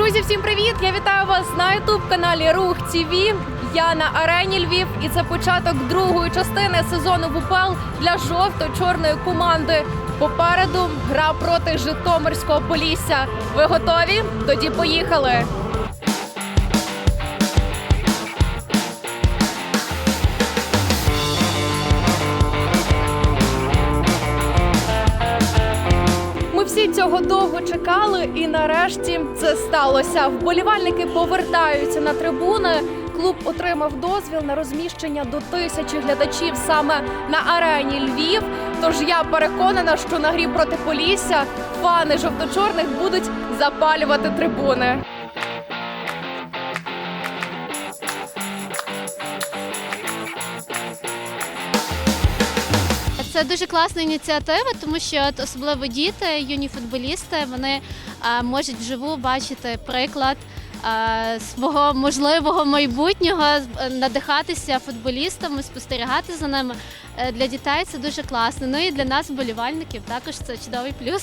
Друзі, всім привіт! Я вітаю вас на ютуб каналі Рух ТВ. Я на арені Львів, і це початок другої частини сезону в для жовто-чорної команди. Попереду гра проти Житомирського Полісся. Ви готові? Тоді поїхали. Цього довго чекали, і нарешті це сталося. Вболівальники повертаються на трибуни. Клуб отримав дозвіл на розміщення до тисячі глядачів саме на арені Львів. Тож я переконана, що на грі проти Полісся фани жовто-чорних будуть запалювати трибуни. Це дуже класна ініціатива, тому що от особливо діти, юні футболісти, вони а, можуть вживу бачити приклад а, свого можливого майбутнього, е, надихатися футболістами, спостерігати за ними. Е, Для дітей це дуже класно. Ну і для нас, вболівальників, також це чудовий плюс.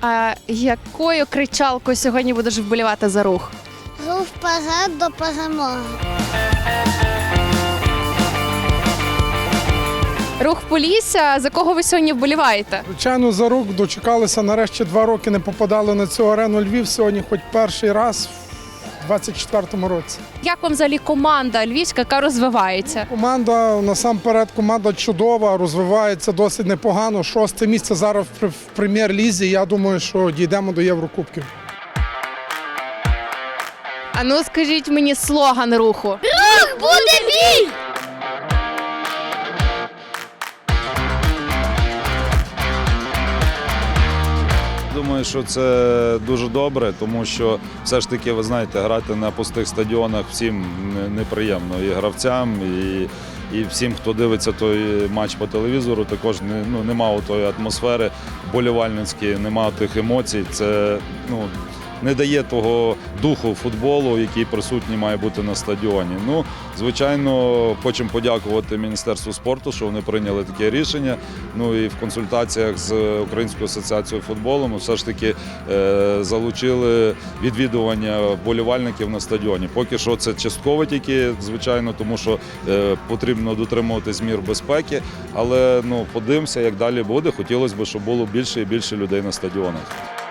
А якою кричалкою сьогодні будеш вболівати за рух? Рух вперед до перемоги. Рух Полісся. За кого ви сьогодні вболіваєте? Звичайно, за рук дочекалися. Нарешті два роки не попадали на цю арену Львів. Сьогодні, хоч перший раз в 24-му році. Як вам взагалі команда львівська, яка розвивається? Команда насамперед, команда чудова, розвивається досить непогано. Шосте місце зараз в прем'єр-лізі. Я думаю, що дійдемо до Єврокубків. А ну скажіть мені слоган руху. Рух Буде бій! Думаю, що це дуже добре, тому що все ж таки, ви знаєте, грати на пустих стадіонах всім неприємно. І гравцям, і, і всім, хто дивиться той матч по телевізору, також не, ну, нема тої атмосфери болівальницької, немає тих емоцій. Це ну, не дає того духу футболу, який присутній має бути на стадіоні. Ну, звичайно, хочемо подякувати Міністерству спорту, що вони прийняли таке рішення. Ну і в консультаціях з Українською асоціацією футболу ми все ж таки е, залучили відвідування вболівальників на стадіоні. Поки що це частково тільки, звичайно, тому що е, потрібно дотримуватись мір безпеки. Але ну подивимося, як далі буде. Хотілося б, щоб було більше і більше людей на стадіонах.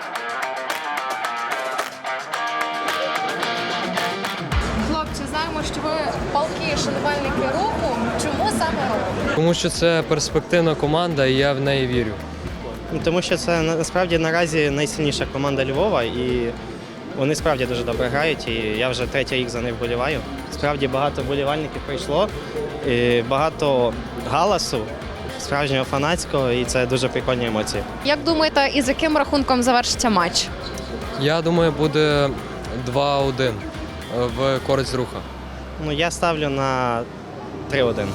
Що ви палки шанувальники руху. Чому саме рух? Тому що це перспективна команда, і я в неї вірю. Ну, Тому що це насправді наразі найсильніша команда Львова, і вони справді дуже добре грають. І я вже третій рік за них вболіваю. Справді багато вболівальників прийшло, і багато галасу, справжнього фанатського, і це дуже прикольні емоції. Як думаєте, і з яким рахунком завершиться матч? Я думаю, буде 2-1 в користь руха. Ну я ставлю на 3-1.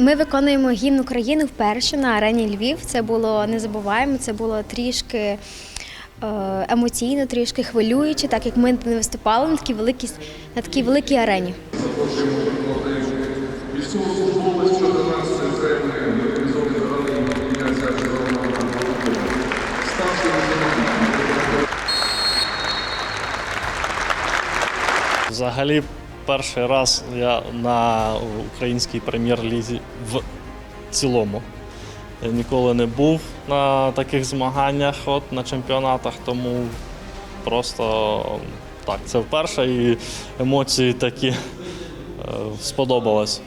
Ми виконуємо гімн України вперше на арені Львів. Це було незабуваємо, це було трішки е, емоційно, трішки хвилююче, так як ми не виступали на такій великій, на такій великій арені. Взагалі, перший раз я на українській прем'єр-лізі в цілому. Я ніколи не був на таких змаганнях, от, на чемпіонатах, тому просто так, це вперше і емоції такі е, сподобалось.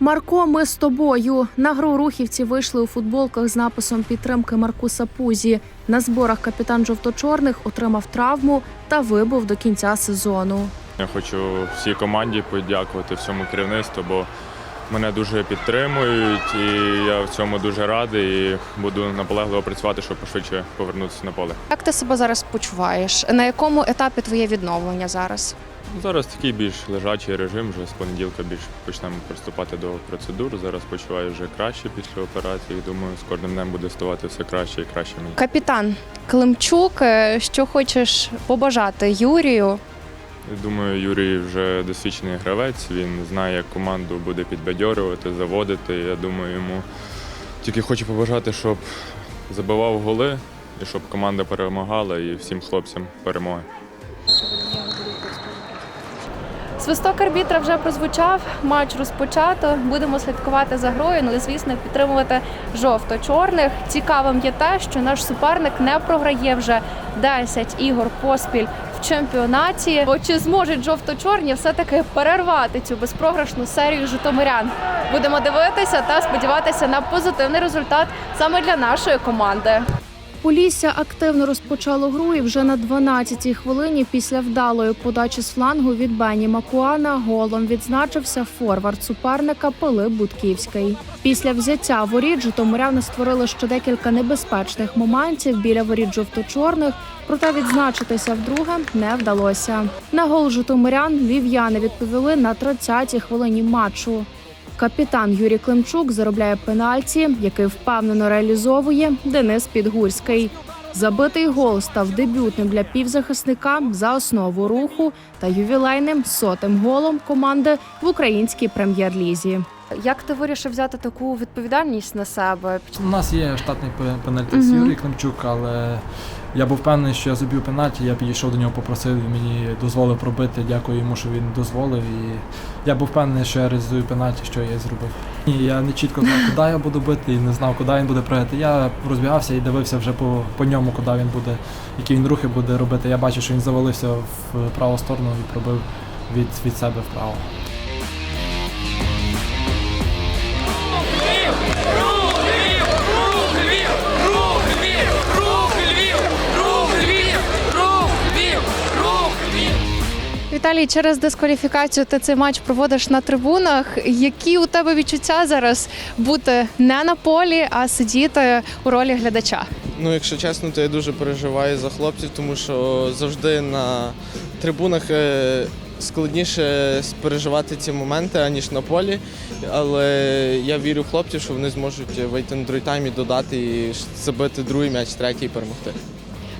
Марко, ми з тобою. На гру рухівці вийшли у футболках з написом підтримки Маркуса Пузі. На зборах капітан жовто-чорних отримав травму та вибув до кінця сезону. Я хочу всій команді подякувати всьому керівництву, бо мене дуже підтримують, і я в цьому дуже радий. І буду наполегливо працювати, щоб пошвидше повернутися на поле. Як ти себе зараз почуваєш? На якому етапі твоє відновлення зараз? Зараз такий більш лежачий режим. Вже з понеділка більш почнемо приступати до процедур. Зараз почуваю вже краще після операції. Думаю, з кожним днем буде ставати все краще і краще мені. Капітан Климчук, е, що хочеш побажати Юрію? Думаю, Юрій вже досвідчений гравець. Він знає, як команду буде підбадьорювати, заводити. Я думаю, йому тільки хочу побажати, щоб забивав голи і щоб команда перемагала і всім хлопцям перемоги. Свисток арбітра вже прозвучав, матч розпочато. Будемо слідкувати за грою, ну і звісно підтримувати жовто-чорних. Цікавим є те, що наш суперник не програє вже 10 ігор поспіль в чемпіонаті. Бо чи зможуть жовто-чорні все-таки перервати цю безпрограшну серію житомирян? Будемо дивитися та сподіватися на позитивний результат саме для нашої команди. Полісся активно розпочало гру і вже на 12-й хвилині після вдалої подачі з флангу від Бені Макуана голом відзначився форвард суперника Пилип Будківський. Після взяття воріт житомиряни створили ще декілька небезпечних моментів біля воріт жовто-чорних, проте відзначитися вдруге не вдалося. На гол житомирян львів'яни відповіли на 30-й хвилині матчу. Капітан Юрій Климчук заробляє пенальті, який впевнено реалізовує Денис Підгурський. Забитий гол став дебютним для півзахисника за основу руху та ювілейним сотим голом команди в українській прем'єр-лізі. Як ти вирішив взяти таку відповідальність на себе? У нас є штатний пе- пенальтист. Юрій Климчук, але я був впевнений, що я заб'ю пенальті. Я підійшов до нього, попросив, він мені дозволив пробити. Дякую йому, що він дозволив. І я був впевнений, що я реалізую пенальті, що я зробив. І я не чітко знав, куди я буду бити, і не знав, куди він буде пригати. Я розбігався і дивився вже по, по ньому, куди він буде, які він рухи буде робити. Я бачив, що він завалився в праву сторону і пробив від, від себе вправо. Віталій, через дискваліфікацію ти цей матч проводиш на трибунах. Які у тебе відчуття зараз бути не на полі, а сидіти у ролі глядача? Ну, якщо чесно, то я дуже переживаю за хлопців, тому що завжди на трибунах е, складніше переживати ці моменти, аніж на полі. Але я вірю в хлопців, що вони зможуть вийти на другий тайм і додати і забити другий м'яч, третій перемогти.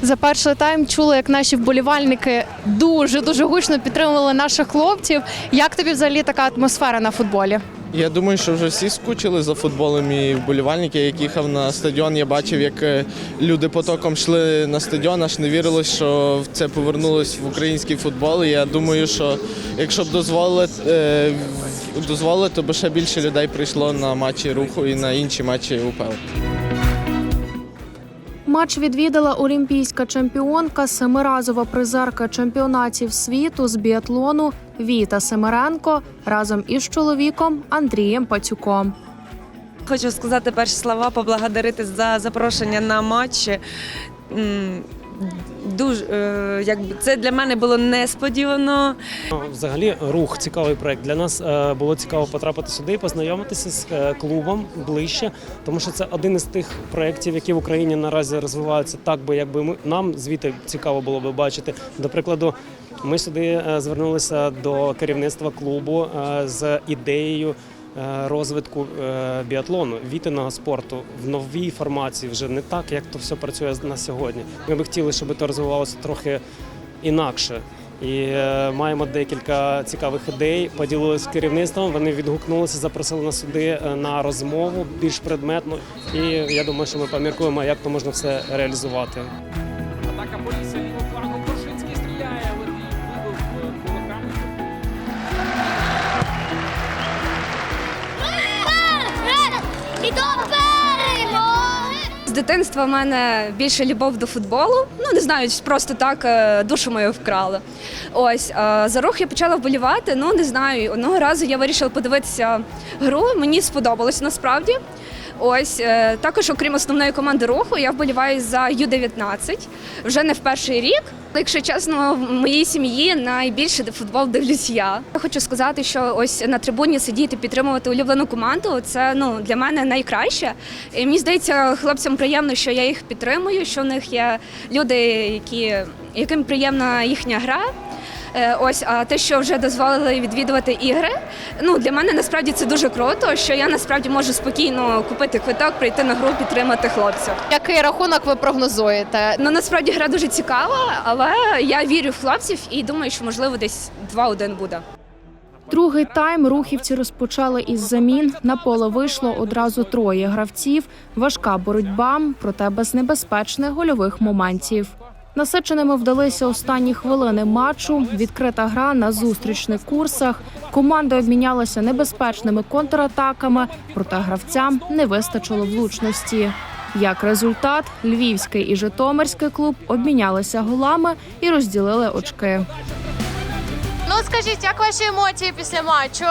За перший тайм чули, як наші вболівальники дуже дуже гучно підтримували наших хлопців. Як тобі взагалі така атмосфера на футболі? Я думаю, що вже всі скучили за футболом і вболівальники, як їхав на стадіон, я бачив, як е, люди потоком йшли на стадіон, аж не вірилось, що це повернулось в український футбол. Я думаю, що якщо б дозволили, е, дозволили, то б ще більше людей прийшло на матчі руху і на інші матчі УПЛ. Матч відвідала олімпійська чемпіонка, семиразова призерка чемпіонатів світу з біатлону Віта Семеренко разом із чоловіком Андрієм Пацюком. Хочу сказати перші слова, поблагодарити за запрошення на матч. Дуже е, якби це для мене було несподівано. Взагалі, рух цікавий проект. Для нас е, було цікаво потрапити сюди, і познайомитися з е, клубом ближче, тому що це один із тих проєктів, які в Україні наразі розвиваються так, би якби ми нам звідти цікаво було би бачити. До прикладу, ми сюди звернулися до керівництва клубу з ідеєю. Е, Розвитку е, біатлону, вітиного спорту в новій формації вже не так, як то все працює на сьогодні. Ми би хотіли, щоб це розвивалося трохи інакше. І е, маємо декілька цікавих ідей. Поділилися з керівництвом. Вони відгукнулися, запросили нас сюди на розмову більш предметну. І я думаю, що ми поміркуємо, як то можна все реалізувати. Дитинства в мене більше любов до футболу. Ну не знаю, просто так е, душу мою вкрали. Ось е, за рух я почала вболівати. Ну не знаю. Одного разу я вирішила подивитися гру. Мені сподобалось насправді. Ось е, також, окрім основної команди руху, я вболіваю за Ю-19 вже не в перший рік. Якщо чесно, в моїй сім'ї найбільше футбол дивлюсь я. Я хочу сказати, що ось на трибуні сидіти, підтримувати улюблену команду це ну для мене найкраще. І мені здається, хлопцям приємно, що я їх підтримую, що в них є люди, які яким приємна їхня гра. Е, Ось, а те, що вже дозволили відвідувати ігри, ну для мене насправді це дуже круто, що я насправді можу спокійно купити квиток, прийти на гру, підтримати хлопців. Який рахунок ви прогнозуєте? Ну насправді гра дуже цікава, але я вірю в хлопців і думаю, що можливо десь 2-1 буде. Другий тайм рухівці розпочали із замін. На поле вийшло одразу троє гравців. Важка боротьба, проте без небезпечних гольових моментів. Насиченими вдалися останні хвилини матчу. Відкрита гра на зустрічних курсах. Команди обмінялися небезпечними контратаками, проте гравцям не вистачило влучності. Як результат, львівський і житомирський клуб обмінялися голами і розділили очки. Ну скажіть, як ваші емоції після матчу?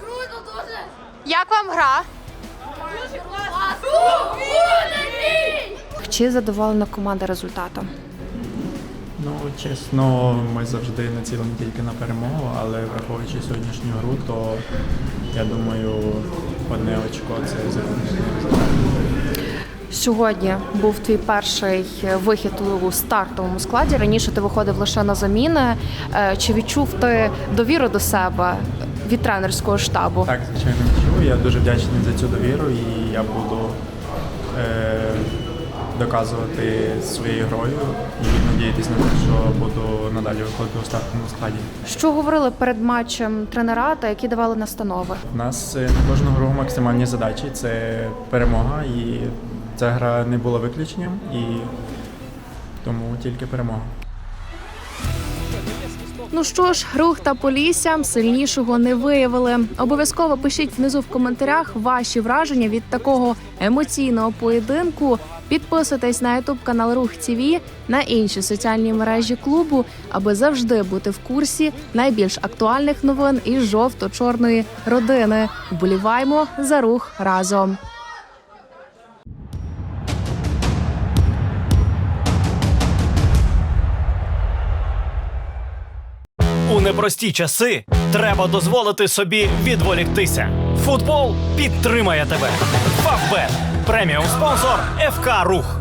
Круто дуже! Як вам гра? Чи задоволена команда результатом? Ну, чесно, ми завжди націлені тільки на перемогу, але враховуючи сьогоднішню гру, то я думаю, одне очко це зелений. Сьогодні був твій перший вихід у стартовому складі. Раніше ти виходив лише на заміни. Е, Чи відчув ти довіру до себе від тренерського штабу? Так, звичайно, чую. Я дуже вдячний за цю довіру і я буду е, доказувати своєю грою і надіятися на те, що буду надалі виходити у стартовому складі. Що говорили перед матчем тренера та які давали настанови? У нас е, на кожну гру максимальні задачі це перемога, і ця гра не була виключенням, і тому тільки перемога. Ну що ж, рух та Полісся сильнішого не виявили. Обов'язково пишіть внизу в коментарях ваші враження від такого емоційного поєдинку. Підписуйтесь на ютуб канал Рух ТВ, на інші соціальні мережі клубу, аби завжди бути в курсі найбільш актуальних новин із жовто-чорної родини. Вболіваймо за рух разом. У непрості часи треба дозволити собі відволіктися. Футбол підтримає тебе. Фавбет преміум спонсор ФК Рух.